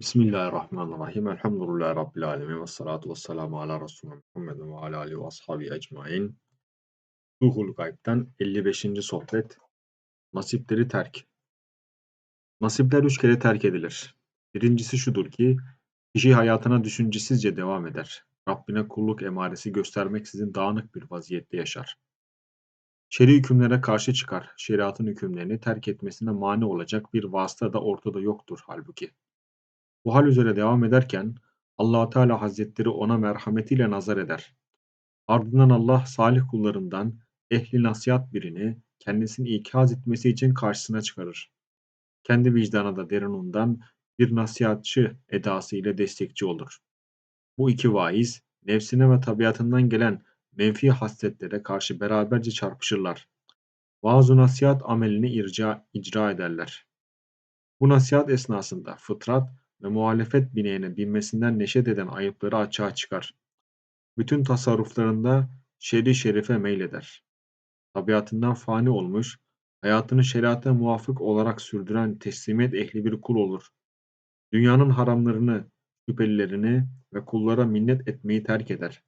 Bismillahirrahmanirrahim. Elhamdülillahi Rabbil alemin. Ve salatu ve selamu ala Resulü Muhammedin ve ala alihi ve ashabi ecmain. Ruhul Gayb'den 55. sohbet. Nasipleri terk. Nasipler üç kere terk edilir. Birincisi şudur ki, kişi hayatına düşüncesizce devam eder. Rabbine kulluk emaresi göstermeksizin dağınık bir vaziyette yaşar. Şer'i hükümlere karşı çıkar. Şeriatın hükümlerini terk etmesine mani olacak bir vasıta da ortada yoktur halbuki. Bu hal üzere devam ederken allah Teala Hazretleri ona merhametiyle nazar eder. Ardından Allah salih kullarından ehli nasihat birini kendisini ikaz etmesi için karşısına çıkarır. Kendi vicdana da derinundan bir nasihatçı edası ile destekçi olur. Bu iki vaiz nefsine ve tabiatından gelen menfi hasletlere karşı beraberce çarpışırlar. Vaaz-ı nasihat amelini irca, icra ederler. Bu nasihat esnasında fıtrat ve muhalefet bineğine binmesinden neşet eden ayıpları açığa çıkar. Bütün tasarruflarında şer'i şerife meyleder. Tabiatından fani olmuş, hayatını şeriata muvafık olarak sürdüren teslimiyet ehli bir kul olur. Dünyanın haramlarını, şüphelilerini ve kullara minnet etmeyi terk eder.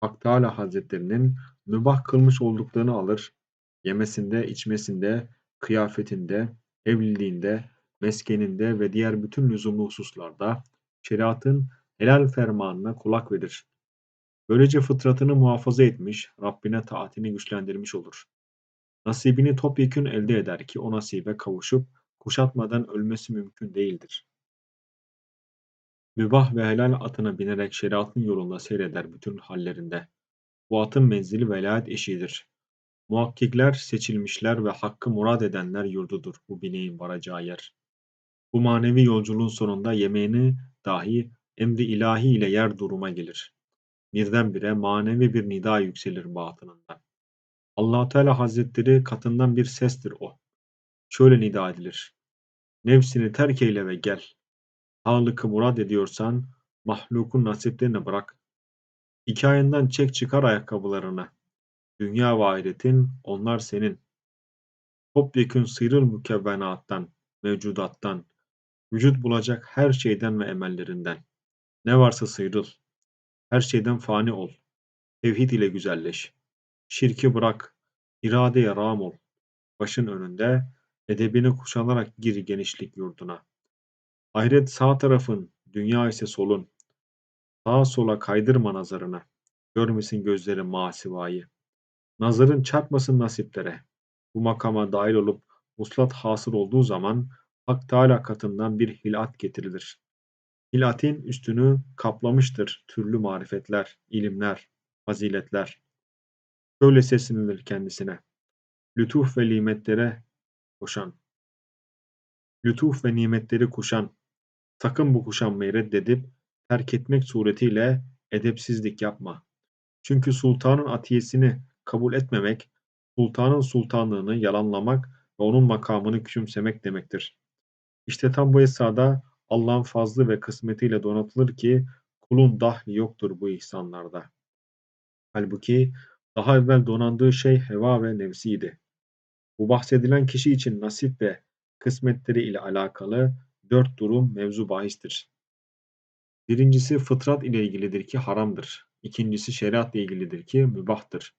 Hak Teala Hazretlerinin mübah kılmış olduklarını alır, yemesinde, içmesinde, kıyafetinde, evliliğinde, meskeninde ve diğer bütün lüzumlu hususlarda şeriatın helal fermanına kulak verir. Böylece fıtratını muhafaza etmiş, Rabbine taatini güçlendirmiş olur. Nasibini topyekün elde eder ki o nasibe kavuşup kuşatmadan ölmesi mümkün değildir. Mübah ve helal atına binerek şeriatın yolunda seyreder bütün hallerinde. Bu atın menzili velayet eşiğidir. Muhakkikler, seçilmişler ve hakkı murad edenler yurdudur bu bineğin varacağı yer. Bu manevi yolculuğun sonunda yemeğini dahi emri ilahi ile yer duruma gelir. Birdenbire manevi bir nida yükselir batınından. allah Teala Hazretleri katından bir sestir o. Şöyle nida edilir. Nefsini terk eyle ve gel. Halıkı murad ediyorsan mahlukun nasiplerini bırak. Hikayenden çek çıkar ayakkabılarını. Dünya ve ahiretin onlar senin. Topyekün sıyrıl mükevvenattan, mevcudattan, Vücut bulacak her şeyden ve emellerinden. Ne varsa sıyrıl. Her şeyden fani ol. Tevhid ile güzelleş. Şirki bırak. İradeye rağm ol. Başın önünde edebini kuşanarak gir genişlik yurduna. Ahiret sağ tarafın, dünya ise solun. Sağa sola kaydırma nazarını. Görmesin gözlerin masivayı. Nazarın çarpmasın nasiplere. Bu makama dahil olup muslat hasıl olduğu zaman Hak Teâlâ katından bir hilat getirilir. Hilatin üstünü kaplamıştır türlü marifetler, ilimler, faziletler. Şöyle seslenilir kendisine. Lütuf ve nimetlere koşan. Lütuf ve nimetleri kuşan. Sakın bu kuşanmayı reddedip terk etmek suretiyle edepsizlik yapma. Çünkü sultanın atiyesini kabul etmemek, sultanın sultanlığını yalanlamak ve onun makamını küçümsemek demektir. İşte tam bu esnada Allah'ın fazlı ve kısmetiyle donatılır ki kulun dahli yoktur bu ihsanlarda. Halbuki daha evvel donandığı şey heva ve nefsiydi. Bu bahsedilen kişi için nasip ve kısmetleri ile alakalı dört durum mevzu bahistir. Birincisi fıtrat ile ilgilidir ki haramdır. İkincisi şeriat ile ilgilidir ki mübahtır.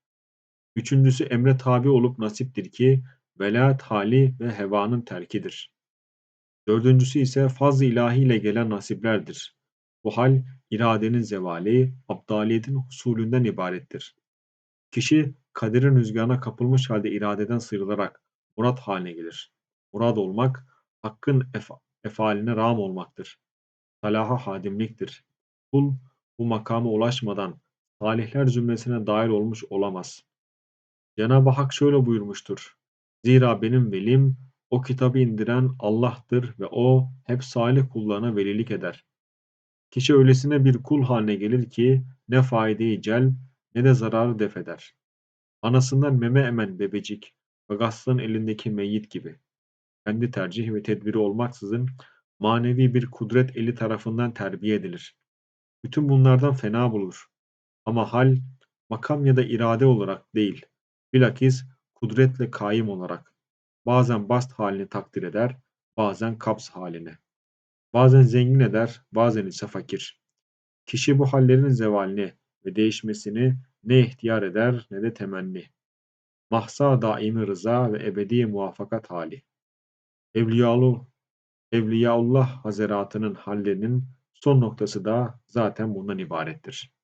Üçüncüsü emre tabi olup nasiptir ki velayet hali ve hevanın terkidir. Dördüncüsü ise fazl-ı ilahiyle gelen nasiplerdir. Bu hal iradenin zevali, abdaliyetin husulünden ibarettir. Kişi kaderin rüzgarına kapılmış halde iradeden sıyrılarak murat haline gelir. Murad olmak, hakkın ef efaline rağm olmaktır. Salaha hadimliktir. Kul bu makama ulaşmadan salihler zümresine dahil olmuş olamaz. Cenab-ı Hak şöyle buyurmuştur. Zira benim velim o kitabı indiren Allah'tır ve o hep salih kullarına velilik eder. Kişi öylesine bir kul haline gelir ki ne faydayı celb ne de zararı def eder. Anasından meme emen bebecik gaslın elindeki meyyit gibi. Kendi tercih ve tedbiri olmaksızın manevi bir kudret eli tarafından terbiye edilir. Bütün bunlardan fena bulur. Ama hal makam ya da irade olarak değil, bilakis kudretle kaim olarak. Bazen bast halini takdir eder, bazen kabz halini. Bazen zengin eder, bazen ise fakir. Kişi bu hallerin zevalini ve değişmesini ne ihtiyar eder ne de temenni. Mahsa daimi rıza ve ebedi muvaffakat hali. Evliyalu, Evliyaullah Hazretı'nın hallerinin son noktası da zaten bundan ibarettir.